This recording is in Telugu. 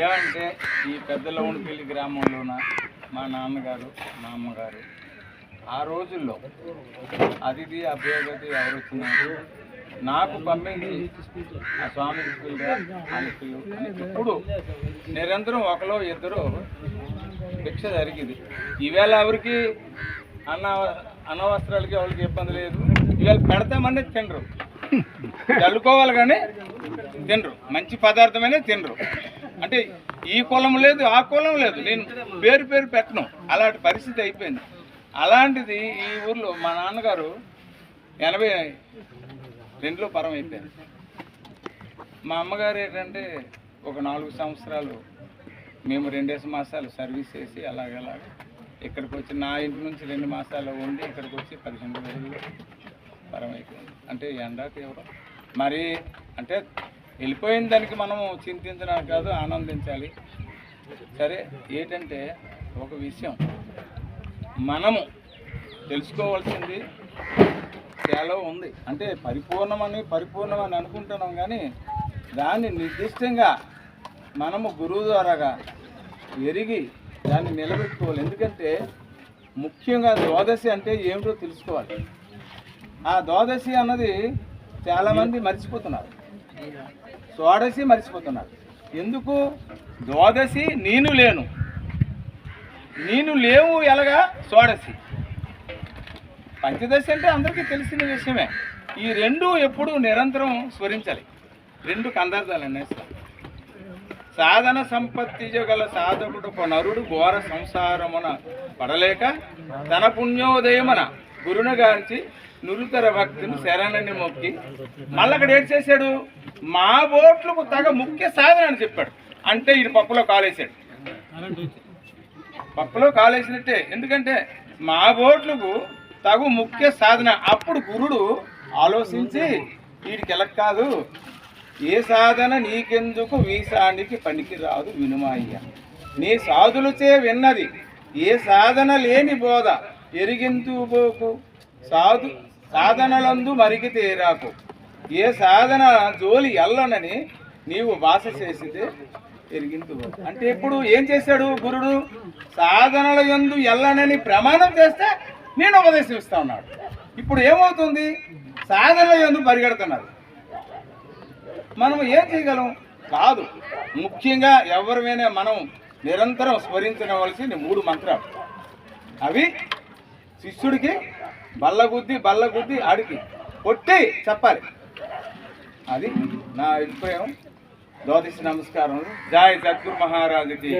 ఏమంటే ఈ పెద్దలవునిపల్లి గ్రామంలోన మా నాన్నగారు మా అమ్మగారు ఆ రోజుల్లో అతిథి అభ్యగతి ఎవరు వచ్చినారు నాకు పంపించి ఆ స్వామి అని ఇప్పుడు నిరంతరం ఒకలో ఇద్దరు భిక్ష జరిగింది. ఈవేళ ఎవరికి అన్న అన్న వస్త్రాలకి ఎవరికి ఇబ్బంది లేదు. ఇవాళ పెడతామని తినరు చల్లుకోవాలి కానీ తినరు. మంచి పదార్థమైనా తినరు. అంటే ఈ కులం లేదు ఆ కులం లేదు. నేను పేరు పేరు పెట్టను. అలాంటి పరిస్థితి అయిపోయింది. అలాంటిది ఈ ఊర్లో మా నాన్నగారు ఎనభై రెండులో పరం అయిపోయింది మా అమ్మగారు ఏంటంటే ఒక నాలుగు సంవత్సరాలు మేము రెండేసి మాసాలు సర్వీస్ చేసి అలాగలాగ ఇక్కడికి వచ్చి నా ఇంటి నుంచి రెండు మాసాలు ఉండి ఇక్కడికి వచ్చి పదిహేను రోజులు పరం అయిపోయింది. అంటే ఎండా తీవ్రం మరి అంటే వెళ్ళిపోయిన దానికి మనం చింతించడానికి కాదు ఆనందించాలి. సరే ఏంటంటే ఒక విషయం. మనము తెలుసుకోవాల్సింది చాలా ఉంది. అంటే పరిపూర్ణమని పరిపూర్ణమని అనుకుంటున్నాం కానీ దాన్ని నిర్దిష్టంగా మనము గురువు ద్వారాగా ఎరిగి దాన్ని నిలబెట్టుకోవాలి. ఎందుకంటే ముఖ్యంగా ద్వాదశి అంటే ఏమిటో తెలుసుకోవాలి. ఆ ద్వాదశి అన్నది చాలామంది మర్చిపోతున్నారు. ద్వాదశి మర్చిపోతున్నారు. ఎందుకు? ద్వాదశి నేను లేను. నేను లేవు ఎలాగా? షోడశి పంచదశి అంటే అందరికీ తెలిసిన విషయమే. ఈ రెండు ఎప్పుడు నిరంతరం స్మరించాలి రెండు కందార్థాలు అనేసి సాధన సంపత్తి గల సాధకుడు నరుడు ఘోర సంసారమున పడలేక తన పుణ్యోదయమున గురును గాంచి నురుతర భక్తిని శరణని మొక్కి మళ్ళీ అక్కడ ఏం చేశాడు? మా ఓట్లకు తగ ముఖ్య సాధన అని చెప్పాడు. అంటే ఈయన పప్పులో కాలేశాడు. పప్పులో కాలేసినట్టే. ఎందుకంటే మా ఓట్లకు తగు ముఖ్య సాధన. అప్పుడు గురుడు ఆలోచించి వీడికి ఎలా కాదు ఏ సాధన నీకెందుకు వీసానికి పనికిరాదు వినుమాయ్య నీ సాధులచే విన్నది ఏ సాధన లేని బోధ. ఎరిగింతు పోకు. సాధు సాధనలందు మరిగి తేరాకు. ఏ సాధన జోలి ఎల్లనని నీవు భాష చేసితే ఎరిగింతు అంటే ఇప్పుడు ఏం చేశాడు గురుడు? సాధనల యందు ఎల్లనని ప్రమాణం చేస్తే నేను ఉపదేశం ఇస్తా ఉన్నాడు. ఇప్పుడు ఏమవుతుంది? సాధనల యందు పరిగెడుతున్నారు. మనం ఏం చేయగలం? కాదు. ముఖ్యంగా ఎవరిమైనా మనం నిరంతరం స్మరించవలసిన మూడు మంత్రాలు. అవి శిష్యుడికి బల్లగుద్ది బల్లగుద్ది ఆడికి. కొట్టి చెప్పాలి. అది నా అభిప్రాయం. ద్వాదశి నమస్కారం జై సద్గురు మహారాజుకి.